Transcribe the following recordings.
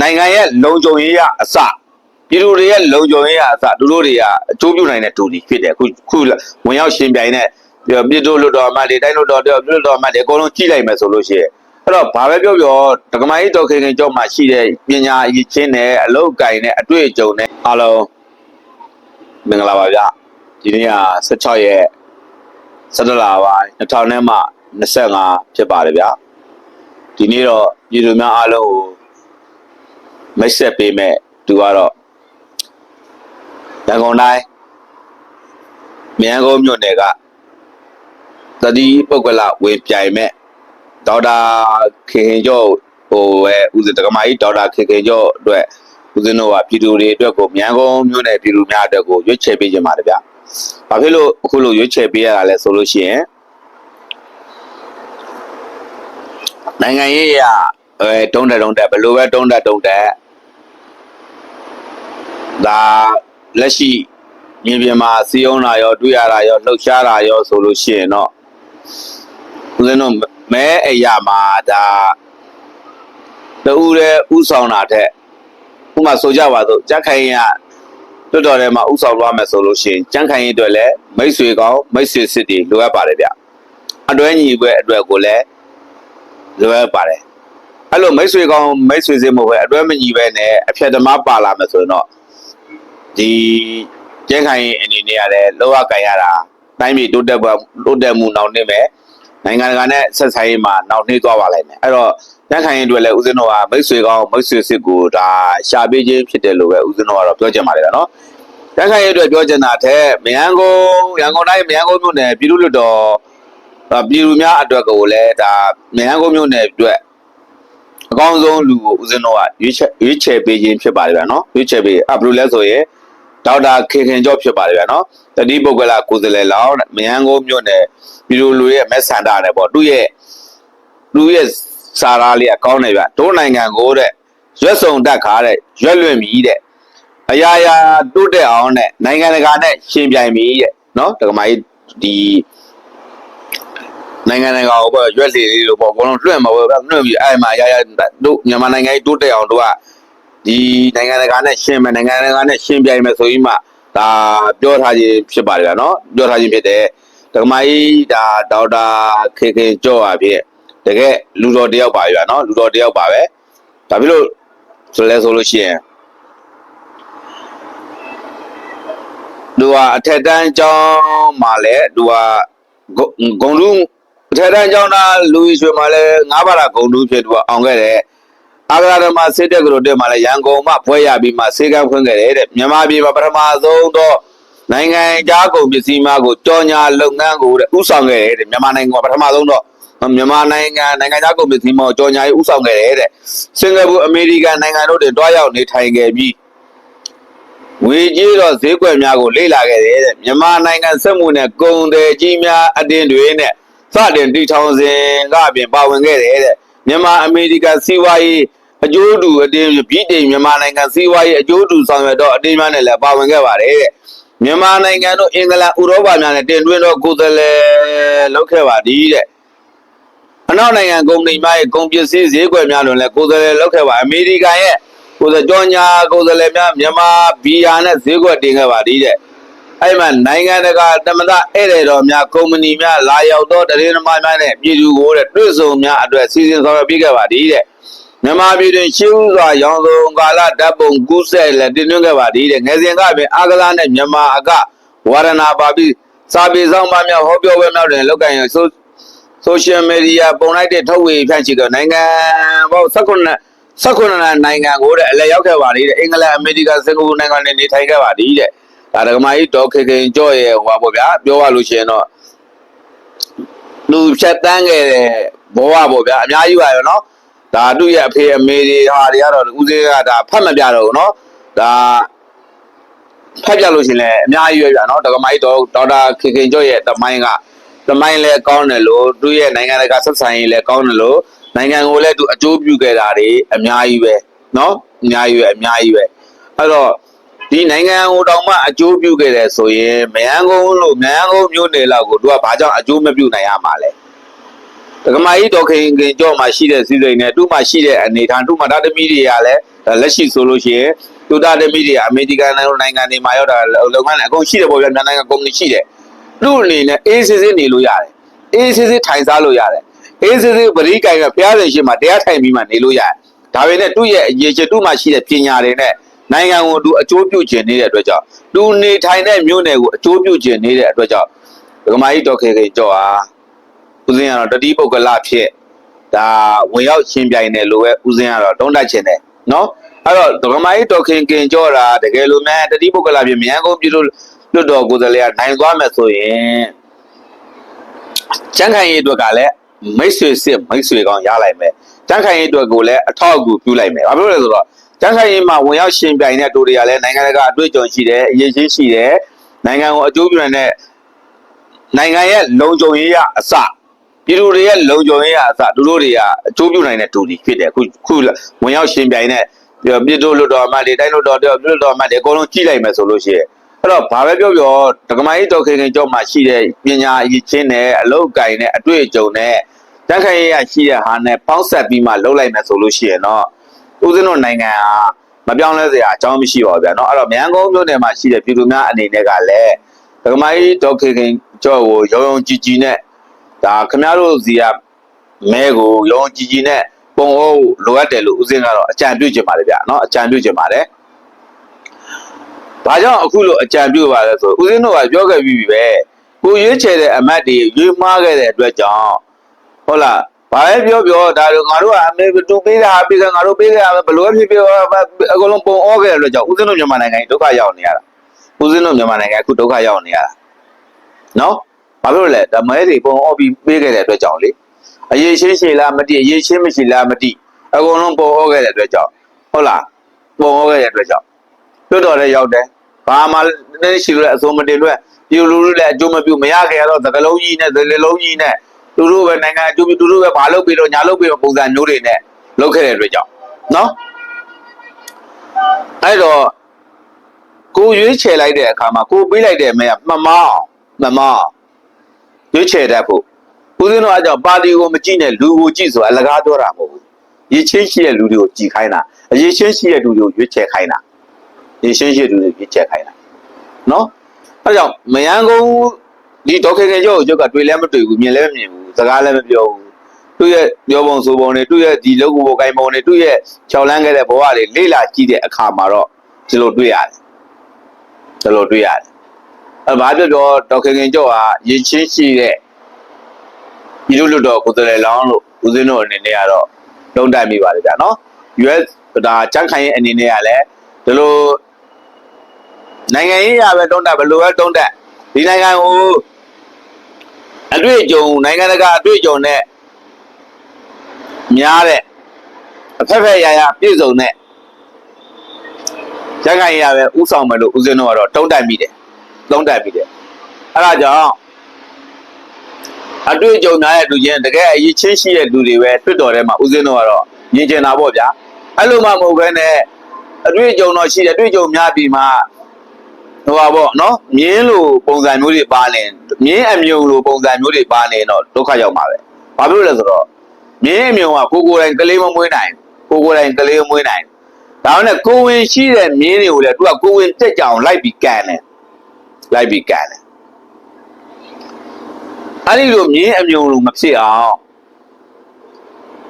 နိုင်ငံရဲ့လုံခြုံရေးရအစပြည်သူတွေရဲ့လုံခြုံရေးရအစသူတို့တွေကအကျိုးပြုနိုင်တဲ့တူတီဖြစ်တယ်ခုခုဝင်ရောက်ရှင်ပြိုင်တဲ့ပြည်သူလူတော်အမတ်တွေတိုင်းလူတော်တွေပြည်သူတော်အမတ်တွေအကုန်လုံးကြည့်လိုက်မယ်ဆိုလို့ရှိရင်အဲ့တော့ဘာပဲပြောပြောဒကမကြီးတော်ခင်ခင်ကြောင့်မှရှိတဲ့ပညာအရေးချင်းနဲ့အလောက်ကိုင်နဲ့အတွေ့အကြုံနဲ့အားလုံးမင်္ဂလာပါဗျဒီနေ့က16ရက်17လပိုင်း2000နဲ့မှ25ဖြစ်ပါတယ်ဗျဒီနေ့တော့ပြည်သူများအားလုံးကို မိတ်ဆက်ပေးမဲ့သူကတော့ရန်ကုန်တိုင်းမြန်ကုန်မြို့နယ်ကတတိပုဂ္ဂလဝေပြိုင်မဲ့ဒေါက်တာခင်ခင်ကျော်ဟိုပဲဦးစင်တက္ကမကြီးဒေါက်တာခင်ခင်ကျော်အတွက်ဦးစင်တို့ကပြည်သူတွေအတွက်ကိုမြန်ကုန်မြို့နယ်ပြည်သူများအတွက်ကိုရွေးချယ်ပေးခြင်းပါတယ်ဗျ။ဘာဖြစ်လို့အခုလိုရွေးချယ်ပေးရတာလဲဆိုလို့ရှိရင်နိုင်ငံရေးအရအဲတုံးတက်တုံးတက်ဘယ်လိုပဲတုံးတက်တုံးတက် ဒါလက်ရှိမြေပြင်မှာစီးအောင်တာရောတွေ့ရတာရောလှုပ်ရှားတာရောဆိုလို့ရှိရင်တော့ဦးဇင်းတို့မဲအရာမှာဒါတူတဲ့ဥဆောင်တာတဲ့ဥပမာဆိုကြပါစို့ကြက်ခိုင်ရတွတ်တော်ထဲမှာဥဆောင်သွားမယ်ဆိုလို့ရှိရင်ကြက်ခိုင်ရအတွက်လည်းမိတ်ဆွေကောင်းမိတ်ဆွေစစ်တွေလိုအပ်ပါတယ်ဗျအတွဲညီပွဲအတွက်ကိုလည်းလိုအပ်ပါတယ်အဲ့လိုမိတ်ဆွေကောင်းမိတ်ဆွေစစ်မဟုတ်ပဲအတွဲမညီပဲနဲ့အဖြတ်သမားပါလာမယ်ဆိုရင်တော့ ဒီကျဲခိုင်ရင်အနေနဲ့ရတယ်လောကကန်ရတာတိုင်းပြည်တိုးတက်ပါတိုးတက်မှုနောက်နှစ်မယ်နိုင်ငံတကာနဲ့ဆက်ဆံရေးမှာနောက်နှေးသွားပါလိမ့်မယ်အဲ့တော့ကျဲခိုင်ရင်တွေလည်းဦးဇင်းတော်ကမိတ်ဆွေကောင်းမိတ်ဆွေစစ်ကိုဒါရှာပေးခြင်းဖြစ်တယ်လို့ပဲဦးဇင်းတော်ကတော့ပြောချင်ပါတယ်နော်ကျဲခိုင်ရင်တွေပြောချင်တာတဲ့မယန်းကုန်းရန်ကုန်တိုင်းမယန်းကုန်းမြို့နယ်ပြည်သူ့လွှတ်တော်ပြည်သူများအတွက်ကိုလည်းဒါမယန်းကုန်းမြို့နယ်အတွက်အကောင်းဆုံးလူကိုဦးဇင်းတော်ကရွေးချယ်ရွေးချယ်ပေးခြင်းဖြစ်ပါတယ်ဗျာနော်ရွေးချယ်ပေးအဘလို့လဲဆိုရင် ဒေါက်တာခင်ခင်ကျော်ဖြစ်ပါတယ်ဗျာနော်တတိပုဂ္ဂလကိုယ်စားလှယ်လောင်းမယန်းကုန်းမြို့နယ်ပြည်လိုလူရဲ့မက်ဆန္ဒနဲ့ပေါ့သူ့ရဲ့သူ့ရဲ့စာရာလေးအကောင်းတယ်ဗျတို့နိုင်ငံကိုတဲ့ရွက်စုံတက်ခါတဲ့ရွက်လွင်ပြီတဲ့အရာရာတိုးတက်အောင်တဲ့နိုင်ငံတကာနဲ့ရှင်ပြိုင်ပြီတဲ့နော်ဒကမာကြီးဒီနိုင်ငံတကာကိုပေါ့ရွက်လေလေးလို့ပေါ့အကုန်လုံးလွှင့်မှာပေါ့ဗျလွှင့်ပြီးအဲ့မှာအရာရာတို့မြန်မာနိုင်ငံကြီးတိုးတက်အောင်တို့က ဒီနိုင်ငံတကာနဲ့ရှင်းမယ်နိုင်ငံတကာနဲ့ရှင်းပြိုင်မယ်ဆိုပြီးမှဒါပြောထားခြင်းဖြစ်ပါတယ်ဗျာနော်ပြောထားခြင်းဖြစ်တယ်ဒကမာကြီးဒါဒေါက်တာခေခေကြော့ပါဖြစ်တကယ်လူတော်တယောက်ပါဗျာနော်လူတော်တယောက်ပါပဲဒါဖြစ်လို့ဆိုလဲဆိုလို့ရှိရင်သူကအထက်တန်းကျောင်းမှာလဲသူကဂုံလူအထက်တန်းကျောင်းသားလူကြီးရွှေမှာလဲငါးပါးလာဂုံလူဖြစ်သူကအောင်ခဲ့တယ် အာဂရာဓမ္မစစ်တဲ့ကလေးတက်မှာလဲရန်ကုန်မှာဖွဲရပြီးမှစေကန်းဖွင့်ခဲ့တယ်တဲ့မြန်မာပြည်မှာပထမဆုံးတော့နိုင်ငံခြားကုန်ပစ္စည်းများကိုကြော်ညာလုပ်ငန်းကိုတဲ့ဥဆောင်ခဲ့တယ်တဲ့မြန်မာနိုင်ငံမှာပထမဆုံးတော့မြန်မာနိုင်ငံနိုင်ငံခြားကုန်ပစ္စည်းများကိုကြော်ညာရေးဥဆောင်ခဲ့တယ်တဲ့စင်ကာပူအမေရိကန်နိုင်ငံတို့တွေတွားရောက်နေထိုင်ခဲ့ပြီးဝေကြီးတော့ဈေးကွက်များကိုလေ့လာခဲ့တယ်တဲ့မြန်မာနိုင်ငံစက်မှုနဲ့ကုန်တယ်ကြီးများအတင်းတွေနဲ့စတင်တည်ထောင်စဉ်ကအပြင်ပါဝင်ခဲ့တယ်တဲ့ မြန်မာအမေရိကန်စီးပွားရေးအကျိုးတူအတင်းပြည်တိမ်မြန်မာနိုင်ငံစီးပွားရေးအကျိုးတူဆောင်ရွက်တော့အတင်းများနဲ့လည်းပါဝင်ခဲ့ပါတယ်တဲ့မြန်မာနိုင်ငံတို့အင်္ဂလန်ဥရောပများနဲ့တင်သွင်းတော့ကိုယ်စားလှယ်လုပ်ခဲ့ပါသည်တဲ့အနောက်နိုင်ငံကုမ္ပဏီများရဲ့ကုန်ပစ္စည်းဈေးကွက်များတွင်လည်းကိုယ်စားလှယ်လုပ်ခဲ့ပါအမေရိကန်ရဲ့ကိုယ်စားကြောညာကိုယ်စားလှယ်များမြန်မာဘီယာနဲ့ဈေးကွက်တင်ခဲ့ပါသည်တဲ့ အဲ့မှာနိုင်ငံတကာတမဒဧည့်သည်တော်များကုမ္ပဏီများလာရောက်တော့တရေသမားများနဲ့ပြည်သူကိုတဲ့တွေ့ဆုံများအတွက်စီစဉ်ဆောင်ရွက်ပေးခဲ့ပါသည်တဲ့မြန်မာပြည်တွင်ရှေးဥစွာရောင်စုံကာလဓာတ်ပုံကူးဆက်လက်တင်သွင်းခဲ့ပါသည်တဲ့ငယ်စဉ်ကပင်အာကစားနဲ့မြန်မာအကဝါရဏပါပိစာပေဆောင်ပါများဟောပြောပွဲများတွင်လောက်ကိုင်ရဆိုဆိုရှယ်မီဒီယာပုံလိုက်တဲ့ထုတ်ဝေဖြန့်ချီကနိုင်ငံပေါင်း19 19နိုင်ငံကိုတဲ့အလဲရောက်ခဲ့ပါသည်တဲ့အင်္ဂလန်အမေရိကန်စင်ကာပူနိုင်ငံတွေနေထိုင်ခဲ့ပါသည်တဲ့ ဒါဒကမာကြီးဒေါ်ခေခင်ကြော့ရဲ့ဟိုပါပေါ့ဗျာပြောရလို့ရှိရင်တော့လူဖြတ်တန်းခဲ့တဲ့ဘဝပေါ့ဗျာအများကြီးပါရောနော်ဒါသူ့ရဲ့အဖေအမေတွေဟာတွေကတော့ဦးစေးကဒါဖတ်မပြတော့ဘူးနော်ဒါဖတ်ပြလို့ရှိရင်လည်းအများကြီးပဲဗျာနော်ဒကမာကြီးဒေါ်ဒေါက်တာခေခင်ကြော့ရဲ့တမိုင်းကတမိုင်းလည်းကောင်းတယ်လို့သူ့ရဲ့နိုင်ငံတကာဆက်ဆံရေးလည်းကောင်းတယ်လို့နိုင်ငံကိုလည်းသူအကျိုးပြုခဲ့တာတွေအများကြီးပဲနော်အများကြီးပဲအများကြီးပဲအဲ့တော့ ဒီနိုင်ငံကိုတောင်မှအကျိုးပြုခဲ့တယ်ဆိုရင်မယန်းကုန်းလို့မယန်းကုန်းမြို့နယ်လောက်ကိုသူကဘာကြောင့်အကျိုးမပြုနိုင်ရမှာလဲဒကမာကြီးဒေါခင်ခင်ကြော့မှာရှိတဲ့စီစိန်နဲ့သူ့မှာရှိတဲ့အနေထားသူ့မှာတာသမီတွေကလည်းလက်ရှိဆိုလို့ရှိရင်သူတာသမီတွေအမေရိကန်နိုင်ငံတွေမှာရောက်တာလုပ်ငန်းအကုန်ရှိတယ်ပေါ့ဗျာမြန်မာနိုင်ငံကုမ္ပဏီရှိတယ်သူ့အနေနဲ့အေးစစ်စစ်နေလို့ရတယ်အေးစစ်စစ်ထိုင်စားလို့ရတယ်အေးစစ်စစ်ပရိကံကဘုရားရှင်ရှိမှတရားထိုင်ပြီးမှနေလို့ရတယ်ဒါပေမဲ့သူ့ရဲ့အရေးချက်သူ့မှာရှိတဲ့ပညာတွေနဲ့ နိုင်ငံကိုသူအကျိုးပြုခြင်းနေတဲ့အတွက်ကြောင့်သူနေထိုင်တဲ့မြို့နယ်ကိုအကျိုးပြုခြင်းနေတဲ့အတွက်ကြောင့်ဒကမာကြီးဒေါခင်ခင်ကြော့ဟာဦးစင်းကတော့တတိပုဂ္ဂလဖြစ်ဒါဝင်ရောက်ရှင်ပြိုင်တယ်လို့ပဲဦးစင်းကတော့တုံးတက်ချင်တယ်နော်အဲ့တော့ဒကမာကြီးတော်ခင်ကင်ကြောတာတကယ်လို့များတတိပုဂ္ဂလဖြစ်မြန်ကုန်ပြည်လို့လွတ်တော်ကိုယ်စားလှယ်ကနိုင်သွားမယ်ဆိုရင်ကျန်းခိုင်ရေးအတွက်ကလည်း မိတ်ဆွေစစ်မိတ်ဆွေကောင်းရလိုက်မယ်ကျန်းခိုင်ရေးအတွက်ကိုလည်းအထောက်အကူပြုလိုက်မယ်ဘာဖြစ်လို့လဲဆိုတော့ကျန်းခိုင်ရေးမှာဝင်ရောက်ရှင်ပြိုင်တဲ့တူတွေကလည်းနိုင်ငံတကာအတွေ့အကြုံရှိတယ်အရေးကြီးရှိတယ်နိုင်ငံကိုအကျိုးပြုနိုင်တဲ့နိုင်ငံရဲ့လုံခြုံရေးရအစပြည်သူတွေရဲ့လုံခြုံရေးရအစသူတို့တွေကအကျိုးပြုနိုင်တဲ့တူတီဖြစ်တယ်ခုခုဝင်ရောက်ရှင်ပြိုင်တဲ့ပြည်သူလွတ်တော်အမတ်တွေတိုင်းလွတ်တော်တွေပြည်လွတ်တော်အမတ်တွေအကုန်လုံးကြည့်လိုက်မယ်ဆိုလို့ရှိရင်အဲ့တော့ဘာပဲပြောပြောဒကမာကြီးတော်ခင်ခင်ကြောင့်မှရှိတဲ့ပညာအရေးချင်းနဲ့အလောက်ကိုင်နဲ့အတွေ့အကြုံနဲ့ တက်ခိုင်ရရှိတဲ့ဟာနဲ့ပေါင်းဆက်ပြီးမှလှုပ်လိုက်မယ်ဆိုလို့ရှိရင်တော့ဦးဇင်းတို့နိုင်ငံဟာမပြောင်းလဲစရာအကြောင်းမရှိပါဘူးဗျာเนาะအဲ့တော့မြန်ကုန်းမြို့နယ်မှာရှိတဲ့ပြည်သူများအနေနဲ့ကလည်း ဒကမာကြီးဒေါက်ခင်ခင်ကျော်ကိုရောင်ရောင်ကြည်ကြည်နဲ့ဒါခမရတို့စီကမဲကိုရောင်ရောင်ကြည်ကြည်နဲ့ပုံအုပ်လိုအပ်တယ်လို့ဦးစင်းကတော့အကြံပြုချင်ပါတယ်ဗျာเนาะအကြံပြုချင်ပါတယ်ဘာကြောင့်အခုလိုအကြံပြုပါလဲဆိုဦးစင်းတို့ကပြောခဲ့ပြီးပြီပဲကိုရွေးချယ်တဲ့အမတ်တွေရွေးမှားခဲ့တဲ့အတွက်ကြောင့် ဟုတ်လားဘာပဲပြောပြောဒါတို့ငါတို့ကအမေတူပေးတဲ့ဟာပေးကငါတို့ပေးတဲ့ဟာဘလို့ဖြစ်ဖြစ်အကုန်လုံးပုံဩခဲ့တဲ့အတွက်ကြောင့်ဦးစင်းတို့မြန်မာနိုင်ငံဒုက္ခရောက်နေရတာဦးစင်းတို့မြန်မာနိုင်ငံအခုဒုက္ခရောက်နေရတာနော်ဘာလို့လဲဓမ္မဲတွေပုံအော်ပြီးပေးခဲ့တဲ့အတွက်ကြောင့်လေအရေးရှင်းရှိလားမသိအရေးရှင်းမရှိလားမသိအကုန်လုံးပုံအော်ခဲ့တဲ့အတွက်ကြောင့်ဟုတ်လားပုံအော်ခဲ့တဲ့အတွက်ကြောင့်တွတ်တော်လည်းရောက်တယ်ဘာမှလည်းရှိလို့အစုံမတင်လို့ပြူလူလူလည်းအကျိုးမပြုမရခဲ့ရတော့သကလုံးကြီးနဲ့သလေလုံးကြီးနဲ့ သူတို့ပဲနိုင်ငံအကျိုးပြုသူတို့ပဲဘာလုပ်ပြီးတော့ညာလုပ်ပြီးတော့ပုံစံမျိုးတွေနဲ့လုပ်ခဲ့တဲ့အတွက်ကြောင့်နော်အဲ့တော့ကိုရွေးချယ်လိုက်တဲ့အခါမှာကိုပေးလိုက်တဲ့မဲကမမအောင်မမအောင်ရွေးချယ်တတ်ဖို့ဦးဇင်းတို့အကြောင်းပါတီကိုမကြည့်နဲ့လူကိုကြည့်ဆိုတာအလကားပြောတာမဟုတ်ဘူးရည်ချင်းရှိတဲ့လူတွေကိုကြည်ခိုင်းတာအရေးချင်းရှိတဲ့လူတွေကိုရွေးချယ်ခိုင်းတာရည်ချင်းရှိတဲ့လူတွေကိုရွေးချယ်ခိုင်းတာနော်အဲကြောင့်မယန်းကုန်းဒီဒေါက်ခင်ခင်ကျော်ကိုကျောက်ကတွေ့လဲမတွေ့ဘူးမြင်လဲမမြင်ဘူး စကားလည်းမပြောဘူးသူ့ရဲ့ပြောပုံဆိုပုံတွေသူ့ရဲ့ဒီလုပ်ကိုကိုင်ပုံတွေသူ့ရဲ့ခြောက်လန်းခဲ့တဲ့ဘဝတွေလေ့လာကြည့်တဲ့အခါမှာတော့ဒီလိုတွေ့ရတယ်ကျွန်တော်တွေ့ရတယ်။အဲဘာပြောပြောဒေါက်ခင်ခင်ကျော်ဟာရည်ချင်းရှိတဲ့ဒီလိုလိုတော့ကိုယ်တိုင်လောင်းလို့ဦးစင်းတို့အနေနဲ့ကတော့တုံးတက်မိပါလေဗျာနော်။ US ဒါချမ်းခိုင်ရဲ့အနေနဲ့ကလည်းဒီလိုနိုင်ငံရေးရပဲတုံးတက်ဘယ်လိုပဲတုံးတက်ဒီနိုင်ငံကို အတွေ့အကြုံနိုင်ငံတကာအတွေ့အကြုံနဲ့များတဲ့အဖက်ဖက်ရရပြည့်စုံတဲ့ရခိုင်ရပဲဥဆောင်မယ်လို့ဦးဇင်းတို့ကတော့တုံးတက်မိတယ်တုံးတက်မိတယ်အဲဒါကြောင့်အတွေ့အကြုံများတဲ့လူချင်းတကယ်အရေးချင်းရှိတဲ့လူတွေပဲတွတ်တော်ထဲမှာဦးဇင်းတို့ကတော့မြင်ကျင်တာပေါ့ဗျာအဲ့လိုမှမဟုတ်ဘဲနဲ့အတွေ့အကြုံတော့ရှိတယ်အတွေ့အကြုံများပြီးမှ ဟိုပါပေါ့နော်မြင်းလိုပုံစံမျိုးတွေပါနေမြင်းအမြုံလိုပုံစံမျိုးတွေပါနေတော့ဒုက္ခရောက်မှာပဲဘာဖြစ်လို့လဲဆိုတော့မြင်းအမြုံကကိုကိုယ်တိုင်ကလေးမမွေးနိုင်ကိုကိုယ်တိုင်ကလေးမမွေးနိုင်ဒါနဲ့ကိုဝင်ရှိတဲ့မြင်းတွေကိုလည်းသူကကိုဝင်တက်ကြအောင်လိုက်ပြီးကန်တယ်လိုက်ပြီးကန်တယ်အဲ့ဒီလိုမြင်းအမြုံလိုမဖြစ်အောင်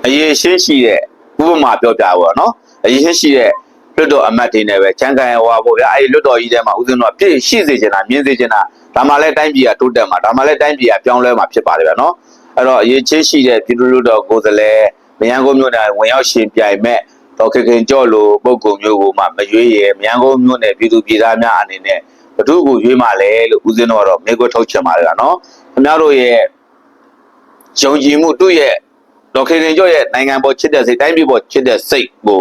အရေးရှင်းရှိတဲ့ဥပမာပြောပြပါတော့နော်အရေးရှင်းရှိတဲ့ လွတ်တော်အမတ်တွေနဲ့ပဲချမ်းကန်ဟောပေါ့ဗျာအဲ့ဒီလွတ်တော်ကြီးထဲမှာဦးဇင်းတော်ပြည့်ရှိစေချင်တာမြင်းစေချင်တာဒါမှလည်းတိုင်းပြည်ကတိုးတက်မှာဒါမှလည်းတိုင်းပြည်ကပြောင်းလဲမှာဖြစ်ပါတယ်ဗျာနော်အဲ့တော့အရေးချင်းရှိတဲ့ပြည်သူလွတ်တော်ကိုယ်စားလှယ်မယန်းကုန်းမြို့နယ်ဝင်ရောက်ရှင်ပြိုင်မဲ့ဒေါက်ခင်ခင်ကြော့လိုပုံကုံမျိုးကိုမှမရွေးရမြန်ကုန်းမျိုးနဲ့ပြည်သူပြည်သားများအနေနဲ့ဘသူကိုရွေးမှလဲလို့ဦးဇင်းတော်ကတော့မေခွတ်ထုတ်ချင်ပါတယ်ကနော်ခင်ဗျားတို့ရဲ့ယုံကြည်မှုတို့ရဲ့ဒေါက်ခင်ခင်ကြော့ရဲ့နိုင်ငံပေါ်ချစ်တဲ့စိတ်တိုင်းပြည်ပေါ်ချစ်တဲ့စိတ်ကို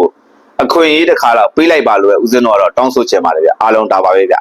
အခွင့်အရေးတစ်ခါတော့ပေးလိုက်ပါလို့ပဲဦးဇင်းတော်ကတော့တောင်းဆိုချင်ပါတယ်ဗျအားလုံးဒါပါပဲဗျ